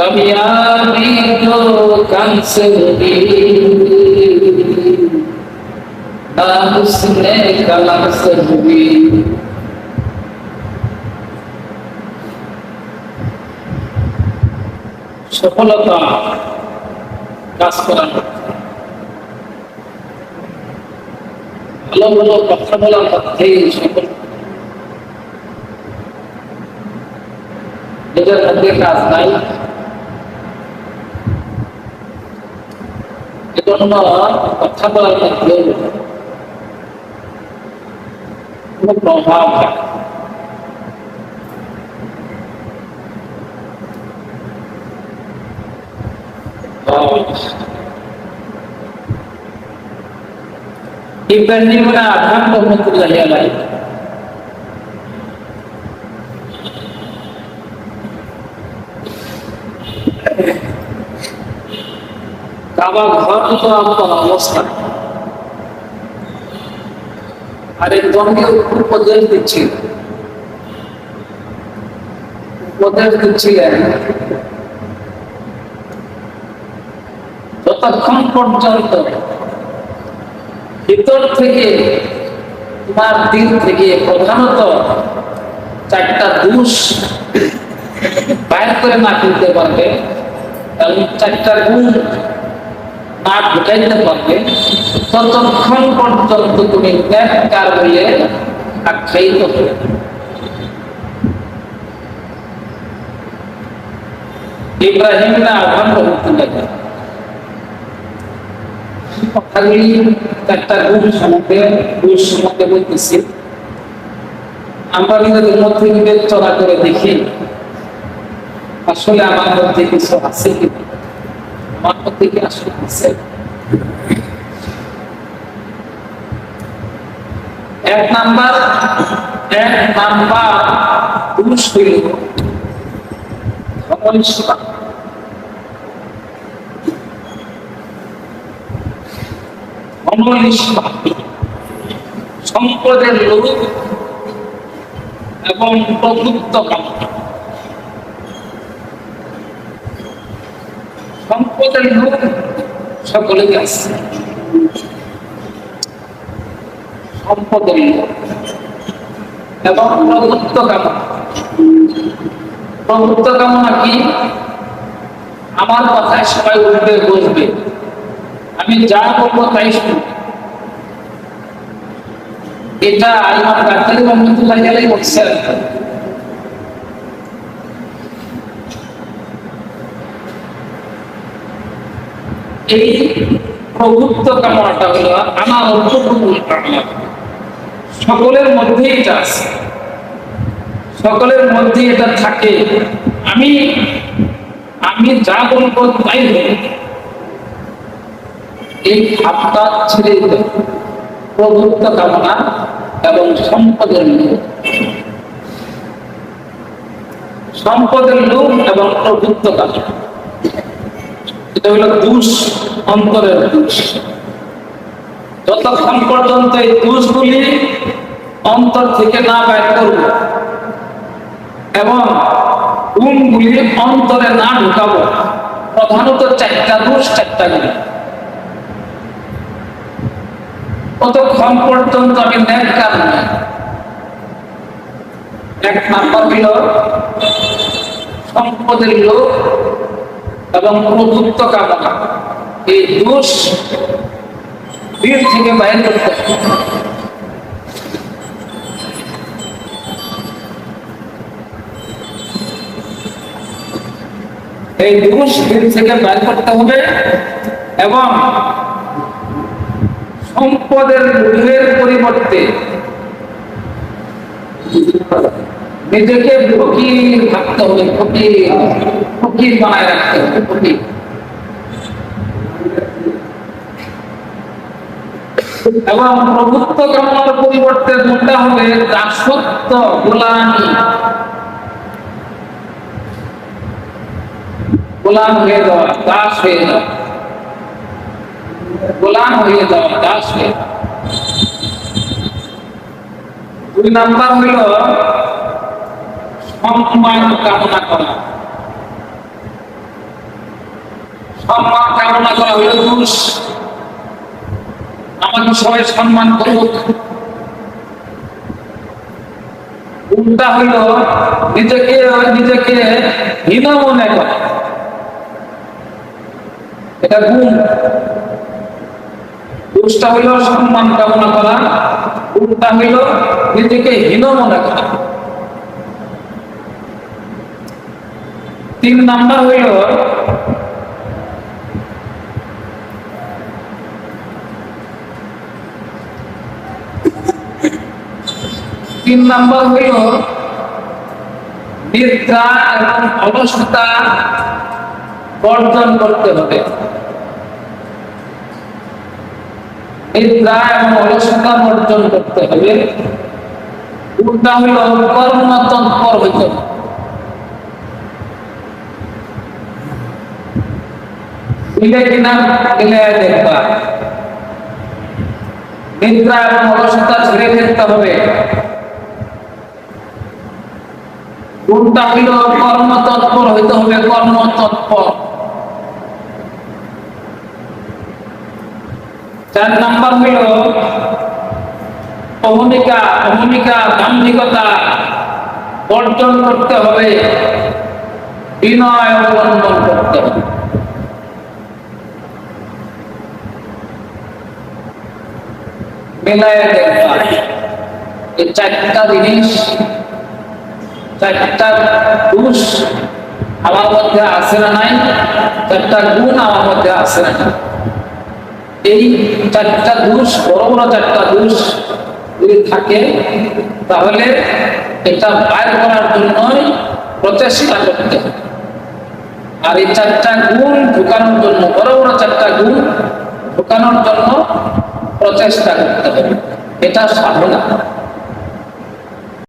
कामयाबी तो कंसल की ना उसने कलम से हुई সফলতা কাজ করার মধ্যে। ভালো ভালো কথা বলার মধ্যেই সফল নিজের মধ্যে কাজ নাই এজন্য কথা বলার মধ্যে কোনো প্রভাব হয় না। ইব্রাহিম আদম রহমতুল্লাহ আলাইহি কাবা ঘর অবস্থা। আর একজনকে উপদেশ দিচ্ছিল উপদেশ দিচ্ছিলেন যতক্ষণ পর্যন্ত ভিতর থেকে তোমার দিল থেকে প্রধানত চারটা দোষ বাইর করে না ফেলতে পারবে এবং চারটা গুণ না ঢুকাইতে পারবে ততক্ষণ পর্যন্ত তুমি ন্যাক্কার বলে আখ্যায়িত হবে আমরা দেখি, আসলে আমার মধ্যে কিছু আছে কি না? আমার মধ্যে কি আসলে এক নাম্বার এক নাম্বার, পুরুষ হইল সম্পদের লোক এবং প্রভুত্ব কামনা সম্পদের লোক এবং প্রভুত্ব কামনা। প্রভুত্ব কামনা কি? আমার কথায় সবাই উঠবে, বসবে। আমি যা বলব তাই শুনবে। এটা রহমতুল্লাহ আলাই বলছেন এই প্রভুত্ব কামনাটা হলো আমার অল্পটুকু কামনা। সকলের মধ্যে এটা আছে। সকলের মধ্যে এটা থাকে। আমি আমি যা বলব তাই এই ভাবটা ছেড়ে দিতে প্রভুত্ব কামনা এবং সম্পদের লোভ। সম্পদের লোভ এবং প্রভুত্ব কামনা। এটা হলো দুষ অন্তরের দুষ। যতক্ষণ পর্যন্ত এই দোষগুলি অন্তর থেকে না বাইর করব এবং গুণগুলি অন্তরে না ঢুকাবো, প্রধানত চারটা দোষ, চারটা গুণ ততক্ষণ পর্যন্ত আমি ন্যাক্কার নই। এক নাম্বার হইল সম্পদের লোক এবং প্রভুত্ব কামনা এই দোষ দিল থেকে বাইর করতে। এই দোষ দিল থেকে বাইর করতে হবে এবং সম্পদের লোভের পরিবর্তে নিজেকে ফকির হবে, ফকির ফকির বানায় রাখতে হবে, ফকির। এবং প্রভুত্ব কামনার পরিবর্তে কোনটা হবে, দাসত্ব, গোলামি। গোলাম হয়ে যাওয়া, দাস হয়ে যাওয়া। গোলাম হয়ে যাওয়া, দাস হয়ে। দুই নাম্বার হইল সম্মান কামনা করা। সম্মান কামনা করা সবাই সম্মান করুক। উল্টা হইল, নিজেকে নিজেকে হীন মনে করে। এটা গুণ। দুষ্টা হইল সম্মান কামনা করা, উল্টা হইল নিজেকে হীন মনে করা। তিন নাম্বার হইল, তিন নাম্বার হইল, নিদ্রা এবং অলসতা বর্জন করতে হবে। নিদ্রা এবং অলসতা বর্জন করতে হবে। উল্টা হইল কর্মতৎপর হইতে হবে। কর্মতৎপর হইতে হবে কর্মতৎপর চার নাম্বার হইল অহমিকা অহমিকা দাম্ভিকতা বর্জন করতে হবে বিনয় অবলম্বন করতে হবে মেলায় দেখবা এই চারটা জিনিস, চারটা দোষ আমার মধ্যে আছে না নাই, চারটা গুণ আমার মধ্যে আছে না এই চারটা দোষ, বড় বড় চারটা দোষ যদি থাকে, তাহলে এটা বাইর করার জন্যই প্রচেষ্টা করতে আর এই চারটা গুণ ঢুকানোর জন্য, বড় বড় চারটা গুণ ঢুকানোর জন্য প্রচেষ্টা করতে হবে। এটা সাধনা।